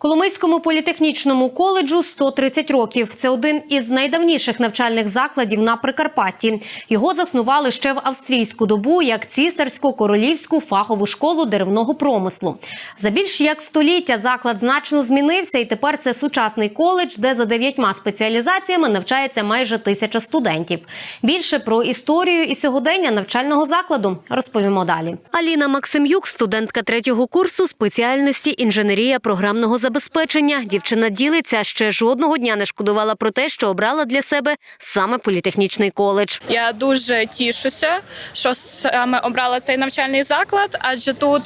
Коломийському політехнічному коледжу 130 років. Це один із найдавніших навчальних закладів на Прикарпатті. Його заснували ще в австрійську добу як цісарську королівську фахову школу деревного промислу. За більш як століття заклад значно змінився, і тепер це сучасний коледж, де за дев'ятьма спеціалізаціями навчається майже тисяча студентів. Більше про історію і сьогодення навчального закладу розповімо далі. Аліна Максимюк, студентка третього курсу спеціальності інженерія програмного забезпечення. Дівчина ділиться, ще жодного дня не шкодувала про те, що обрала для себе саме політехнічний коледж. Я дуже тішуся, що саме обрала цей навчальний заклад, адже тут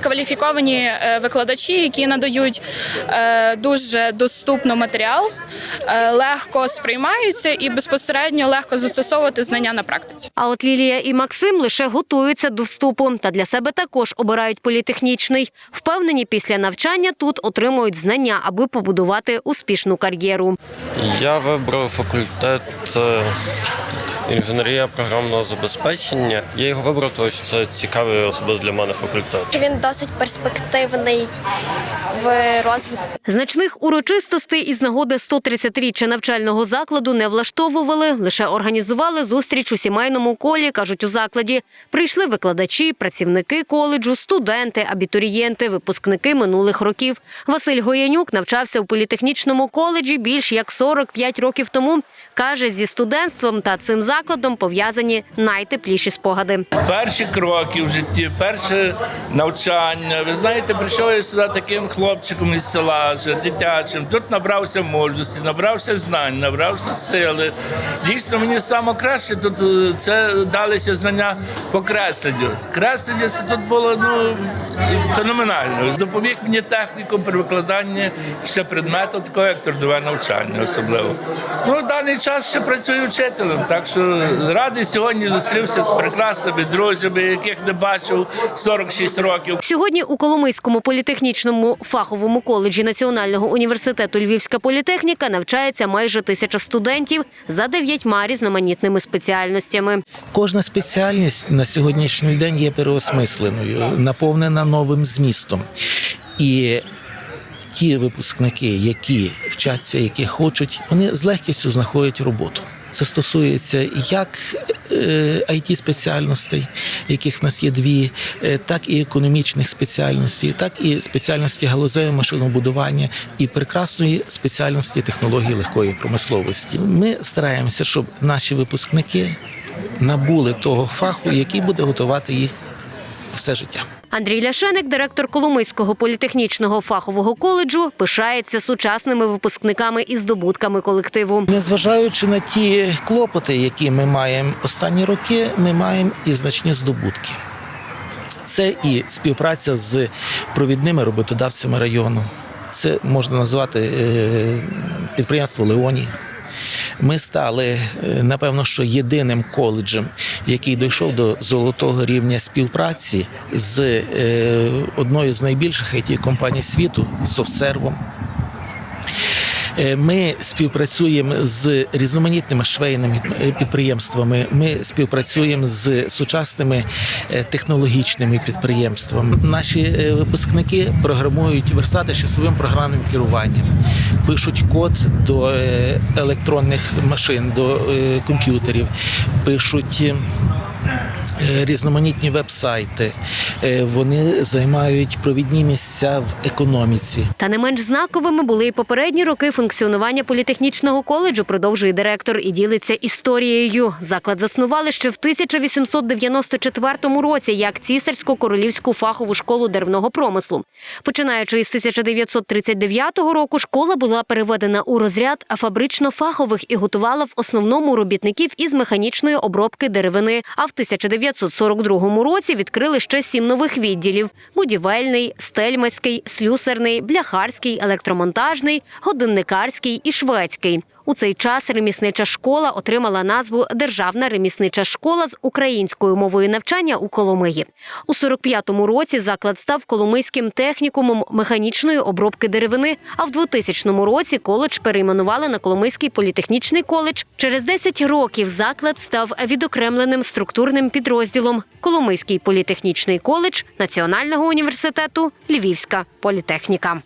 кваліфіковані е, викладачі, які надають е, дуже доступно матеріал, е, легко сприймаються і безпосередньо легко застосовувати знання на практиці. А от Лілія і Максим лише готуються до вступу та для себе також обирають політехнічний. Впевнені, після навчання тут отримують знання, аби побудувати успішну кар'єру. Я вибрав факультет інженерія програмного забезпечення. Я його вибрав, тому що це цікавий особисто для мене факультет. Він досить перспективний в розвитку. Значних урочистостей із нагоди 130-річчя навчального закладу не влаштовували, лише організували зустріч у сімейному колі, кажуть у закладі. Прийшли викладачі, працівники коледжу, студенти, абітурієнти, випускники минулих років. Василь Гоянюк навчався у політехнічному коледжі більш як 45 років тому. Каже, зі студентством та цим закладом пов'язані найтепліші спогади. перші кроки в житті, перше навчання. Ви знаєте, прийшов я сюди таким хлопчиком із села, вже дитячим. Тут набрався мужності, набрався знань, набрався сили. Дійсно, мені саме краще тут е, це далися знання по кресленню. Креслення це тут було ну феноменально. Допоміг мені технікум при викладанні ще предмету, такого як трудове навчання, особливо. Ну, в даний час ще працюю вчителем, так що радий сьогодні зустрівся з прекрасними друзями, яких не бачив 46 років. Сьогодні у Коломийському політехнічному фаховому коледжі Національного університету Львівська політехніка навчається майже тисяча студентів за дев'ятьма різноманітними спеціальностями. Кожна спеціальність на сьогоднішній день є переосмисленою, наповнена новим змістом. І ті випускники, які вчаться, які хочуть, вони з легкістю знаходять роботу. Це стосується як it спеціальностей, яких в нас є дві, е, так і економічних спеціальностей, так і спеціальності галузевого машинобудування і прекрасної спеціальності технології легкої промисловості. Ми стараємося, щоб наші випускники набули того фаху, який буде готувати їх все життя. Андрій Ляшеник, директор Коломийського політехнічного фахового коледжу, пишається сучасними випускниками і здобутками колективу. Незважаючи на ті клопоти, які ми маємо останні роки, ми маємо і значні здобутки. Це і співпраця з провідними роботодавцями району. Це можна назвати е, підприємство Леоні. Ми стали, е, напевно, що єдиним коледжем, який дійшов до золотого рівня співпраці з е, одною з найбільших it компаній світу Софсервом. Е, Ми співпрацюємо з різноманітними швейними е, підприємствами. Ми співпрацюємо з сучасними е, технологічними підприємствами. Наші випускники програмують верстати часовим програмним керуванням, пишуть код до електронних машин, до комп'ютерів, пишуть. Е, Різноманітні веб-сайти, Е, вони займають провідні місця в економіці. Та не менш знаковими були і попередні роки функціонування політехнічного коледжу, продовжує директор і ділиться історією. Заклад заснували ще в 1894 році як цісарську королівську фахову школу деревного промислу. Починаючи із 1939 року, школа була переведена у розряд фабрично-фахових і готувала в основному робітників із механічної обробки деревини. А в 1942 році відкрили ще сім нових відділів: будівельний, стельмацький, слюсарний, бляхарський, електромонтажний, годинникарський і шведський. У цей час реміснича школа отримала назву Державна реміснича школа з українською мовою навчання у Коломиї. У 45-му році заклад став Коломийським технікумом механічної обробки деревини. А в 2000 році коледж перейменували на Коломийський політехнічний коледж. Через 10 років заклад став відокремленим структурним підрозділом Коломийський політехнічний коледж Національного університету Львівська політехніка.